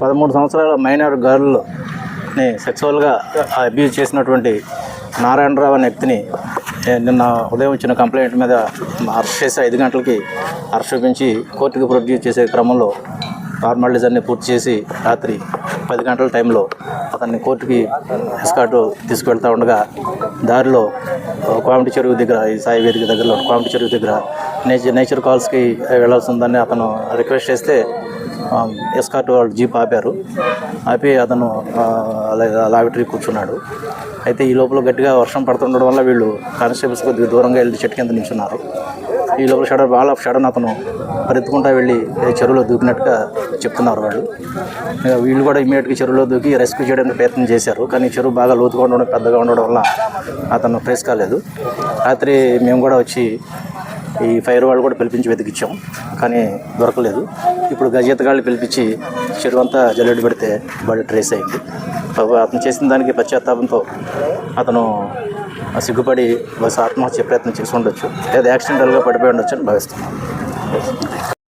పదమూడు సంవత్సరాల minor గర్ల్ని సెక్సువల్గా abuse చేసినటువంటి నారాయణరావు అనే వ్యక్తిని నిన్న ఉదయం వచ్చిన కంప్లైంట్ మీద అరెస్ట్ చేసి ఐదు గంటలకి అరెస్ట్ చూపించి కోర్టుకి ప్రొడ్యూస్ చేసే క్రమంలో ఫార్మాలిటీస్ అన్ని పూర్తి చేసి రాత్రి పది గంటల టైంలో అతన్ని కోర్టుకి ఎస్కాట్ తీసుకువెళ్తా ఉండగా దారిలో కోమటి చెరువు దగ్గర ఈ సాయి వేదిక దగ్గరలో కోమటి చెరువు దగ్గర నేచర్ నేచర్ కాల్స్కి వెళ్ళాల్సి ఉందని అతను రిక్వెస్ట్ చేస్తే ఎస్కాట్ వాళ్ళు జీప్ ఆపారు. ఆపి అతను లాబిటరీ కూర్చున్నాడు. అయితే ఈ లోపల గట్టిగా వర్షం పడుతుండడం వల్ల వీళ్ళు కానిస్టేబుల్స్ కొద్దిగా దూరంగా వెళ్ళి చెట్టు కింద నిల్చున్నారు ఈ లోపల షడన్ బాల్ ఆఫ్ షడన్ అతను పరిత్తుకుంటా వెళ్ళి చెరువులో దూకినట్టుగా చెప్తున్నారు వాళ్ళు. వీళ్ళు కూడా ఇమీడియట్గా చెరువులో దూకి రెస్క్యూ చేయడానికి ప్రయత్నం చేశారు. కానీ చెరువు బాగా లోతుగా ఉండడం పెద్దగా ఉండడం వల్ల అతను ట్రేస్ కాలేదు. రాత్రి మేము కూడా వచ్చి ఈ ఫైర్ వాళ్ళు కూడా పిలిపించి వెతికిచ్చాం కానీ దొరకలేదు. ఇప్పుడు గజేతగాళ్ళు పిలిపించి చెరువు అంతా జల్లెడ్ పెడితే బాడీ ట్రేస్ అయింది. అతను చేసిన దానికి పశ్చాత్తాపంతో అతను సిగ్గుపడి బస్ ఆత్మహత్య ప్రయత్నం చేసి ఉండొచ్చు. లేదా యాక్సిడెంటల్గా పడిపోయి ఉండొచ్చు అని భావిస్తున్నాను